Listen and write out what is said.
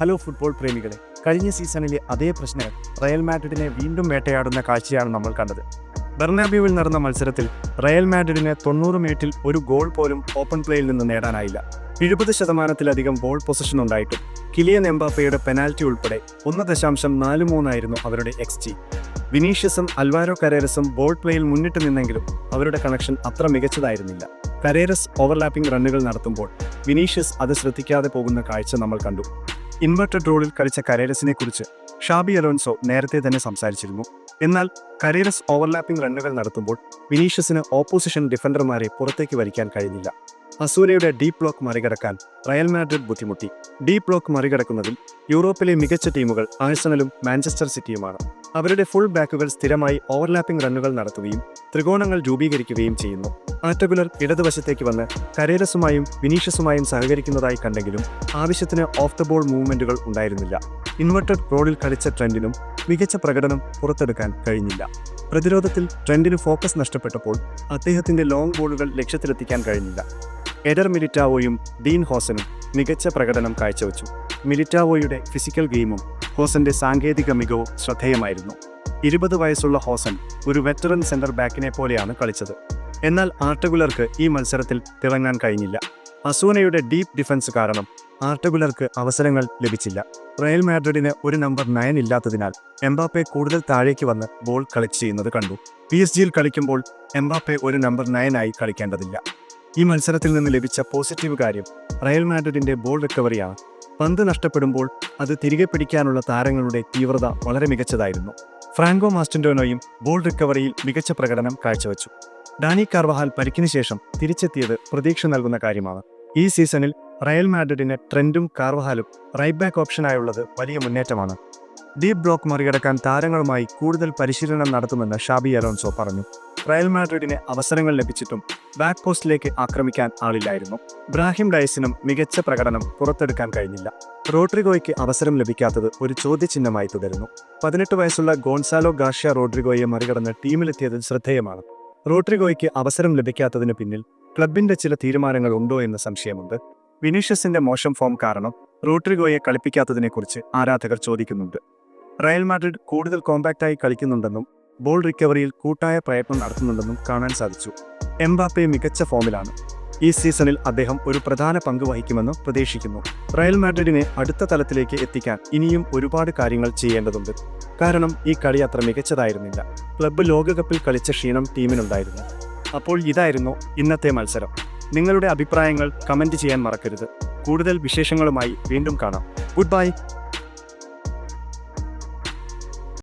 Hello football പ്രേമികളെ കഴിഞ്ഞ സീസണിലെ അതേ പ്രശ്നങ്ങൾ റയൽ മാഡ്രിഡിനെ വീണ്ടും വേട്ടയാടുന്ന കാഴ്ചയാണ് നമ്മൾ കണ്ടത്. ബെർണാബ്യൂവിൽ നടന്ന മത്സരത്തിൽ റയൽ മാഡ്രിഡിന് തൊണ്ണൂറ് മിനിറ്റിൽ ഒരു ഗോൾ പോലും ഓപ്പൺ പ്ലേയിൽ നിന്ന് നേടാനായില്ല. എഴുപത് ശതമാനത്തിലധികം ബോൾ പൊസിഷൻ ഉണ്ടായിട്ടും കിലിയൻ എംബാപ്പയുടെ പെനാൽറ്റി ഉൾപ്പെടെ ഒന്ന് ദശാംശം നാല് മൂന്നായിരുന്നു അവരുടെ എക്സ് ജി. വിനീഷ്യസും അൽവാരോ കരേരസും ബോൾ പ്ലേയിൽ മുന്നിട്ട് നിന്നെങ്കിലും അവരുടെ കണക്ഷൻ അത്ര മികച്ചതായിരുന്നില്ല. കരേരസ് ഓവർലാപ്പിംഗ് റണ്ണുകൾ നടത്തുമ്പോൾ വിനീഷ്യസ് അത് ശ്രദ്ധിക്കാതെ പോകുന്ന കാഴ്ച നമ്മൾ കണ്ടു. ഇൻവെർട്ടഡ് റോളിൽ കളിച്ച കരേരസിനെ കുറിച്ച് ഷാബി അലോൻസോ നേരത്തെ തന്നെ സംസാരിച്ചിരുന്നു. എന്നാൽ കരേരസ് ഓവർലാപ്പിംഗ് റണ്ണുകൾ നടത്തുമ്പോൾ വിനീഷ്യസിന് ഓപ്പോസിഷൻ ഡിഫൻഡർമാരെ പുറത്തേക്ക് വരിക്കാൻ കഴിഞ്ഞില്ല. അസൂരയുടെ ഡീപ് ബ്ലോക്ക് മറികടക്കാൻ റയൽ മാഡ്രിഡ് ബുദ്ധിമുട്ടി. ഡീപ് ബ്ലോക്ക് മറികടക്കുന്നതിൽ യൂറോപ്പിലെ മികച്ച ടീമുകൾ ആഴ്സണലും മാഞ്ചസ്റ്റർ സിറ്റിയുമാണ്. അവരുടെ ഫുൾ ബാക്കുകൾ സ്ഥിരമായി ഓവർലാപ്പിംഗ് റണ്ണുകൾ നടത്തുകയും ത്രികോണങ്ങൾ രൂപീകരിക്കുകയും ചെയ്യുന്നു. ആറ്റഗുലർ ഇടതുവശത്തേക്ക് വന്ന് കരേരസുമായും വിനീഷസുമായും സഹകരിക്കുന്നതായി കണ്ടെങ്കിലും ആവശ്യത്തിന് ഓഫ് ദ ബോൾ മൂവ്മെന്റുകൾ ഉണ്ടായിരുന്നില്ല. ഇൻവെർട്ടഡ് റോഡിൽ കളിച്ച ട്രെൻഡിനും മികച്ച പ്രകടനം പുറത്തെടുക്കാൻ കഴിഞ്ഞില്ല. പ്രതിരോധത്തിൽ ട്രെൻഡിന് ഫോക്കസ് നഷ്ടപ്പെട്ടപ്പോൾ അദ്ദേഹത്തിന്റെ ലോങ് ബോളുകൾ ലക്ഷ്യത്തിലെത്തിക്കാൻ കഴിഞ്ഞില്ല. എഡർ മിലിറ്റാവോയും ഡീൻ ഹോസനും മികച്ച പ്രകടനം കാഴ്ചവെച്ചു. മിലിറ്റാവോയുടെ ഫിസിക്കൽ ഗെയിമും ഹോസന്റെ സാങ്കേതിക മികവും ശ്രദ്ധേയമായിരുന്നു. ഇരുപത് വയസ്സുള്ള ഹോസൻ ഒരു വെറ്ററൻ സെന്റർ ബാക്കിനെ പോലെയാണ് കളിച്ചത്. എന്നാൽ ആർട്ടഗുലർക്ക് ഈ മത്സരത്തിൽ തിളങ്ങാൻ കഴിഞ്ഞില്ല. അസൂനയുടെ ഡീപ്പ് ഡിഫൻസ് കാരണം ആർട്ടഗുലർക്ക് അവസരങ്ങൾ ലഭിച്ചില്ല. റയൽ മാഡ്രിഡിന് ഒരു നമ്പർ നയൻ ഇല്ലാത്തതിനാൽ എംബാപ്പെ കൂടുതൽ താഴേക്ക് വന്ന് ബോൾ കളിച്ച് ചെയ്യുന്നത് കണ്ടു. പി എസ് ജിയിൽ കളിക്കുമ്പോൾ എംബാപ്പെ ഒരു നമ്പർ നയനായി കളിക്കേണ്ടതില്ല. ഈ മത്സരത്തിൽ നിന്ന് ലഭിച്ച പോസിറ്റീവ് കാര്യം റയൽ മാഡ്രിഡിന്റെ ബോൾ റിക്കവറിയാണ് പന്ത് നഷ്ടപ്പെടുമ്പോൾ അത് തിരികെ പിടിക്കാനുള്ള താരങ്ങളുടെ തീവ്രത വളരെ മികച്ചതായിരുന്നു. ഫ്രാങ്കോ മാസ്റ്റൻഡോനോയും ബോൾ റിക്കവറിയിൽ മികച്ച പ്രകടനം കാഴ്ചവെച്ചു. ഡാനി കാർവഹാൽ പരിക്കിന് ശേഷം തിരിച്ചെത്തിയത് പ്രതീക്ഷ നൽകുന്ന കാര്യമാണ്. ഈ സീസണിൽ റയൽ മാഡ്രിഡിന് ട്രെൻഡും കാർവഹാലും റൈറ്റ് ബാക്ക് ഓപ്ഷനായുള്ളത് വലിയ മുന്നേറ്റമാണ്. ഡീപ് ബ്ലോക്ക് മറികടക്കാൻ താരങ്ങളുമായി കൂടുതൽ പരിശീലനം നടത്തുമെന്ന് ഷാബി അലോൺസോ പറഞ്ഞു. റയൽ മാഡ്രിഡിന് അവസരങ്ങൾ ലഭിച്ചിട്ടും ബാക്ക് പോസ്റ്റിലേക്ക് ആക്രമിക്കാൻ ആളില്ലായിരുന്നു. ബ്രാഹിം ഡയസിനും മികച്ച പ്രകടനം പുറത്തെടുക്കാൻ കഴിഞ്ഞില്ല. റോഡ്രിഗോയ്ക്ക് അവസരം ലഭിക്കാത്തത് ഒരു ചോദ്യചിഹ്നമായി തുടരുന്നു. പതിനെട്ട് വയസ്സുള്ള ഗോൺസാലോ ഗാഷ്യ റോഡ്രിഗോയെ മറികടന്ന് ടീമിലെത്തിയത് ശ്രദ്ധേയമാണ്. റോഡ്രിഗോയ്ക്ക് അവസരം ലഭിക്കാത്തതിന് പിന്നിൽ ക്ലബിന്റെ ചില തീരുമാനങ്ങൾ ഉണ്ടോ എന്ന സംശയമുണ്ട്. വിനീഷ്യസിന്റെ മോശം ഫോം കാരണം റോഡ്രിഗോയെ കളിപ്പിക്കാത്തതിനെക്കുറിച്ച് ആരാധകർ ചോദിക്കുന്നുണ്ട്. റയൽ മാഡ്രിഡ് കൂടുതൽ കോമ്പാക്റ്റായി കളിക്കുന്നുണ്ടെന്നും ബോൾ റിക്കവറിയിൽ കൂട്ടായ പ്രയത്നം നടത്തുന്നുണ്ടെന്നും കാണാൻ സാധിച്ചു. എംബാപ്പെ മികച്ച ഫോമിലാണ്. ഈ സീസണിൽ അദ്ദേഹം ഒരു പ്രധാന പങ്ക് വഹിക്കുമെന്ന് പ്രതീക്ഷിക്കുന്നു. റയൽ മാഡ്രിഡിനെ അടുത്ത തലത്തിലേക്ക് എത്തിക്കാൻ ഇനിയും ഒരുപാട് കാര്യങ്ങൾ ചെയ്യേണ്ടതുണ്ട്. കാരണം ഈ കളി അത്ര മികച്ചതായിരുന്നില്ല. ക്ലബ്ബ് ലോകകപ്പിൽ കളിച്ച ക്ഷീണം ടീമിനുണ്ടായിരുന്നു. അപ്പോൾ ഇതായിരുന്നു ഇന്നത്തെ മത്സരം. നിങ്ങളുടെ അഭിപ്രായങ്ങൾ കമന്റ് ചെയ്യാൻ മറക്കരുത്. കൂടുതൽ വിശേഷങ്ങളുമായി വീണ്ടും കാണാം. Good bye.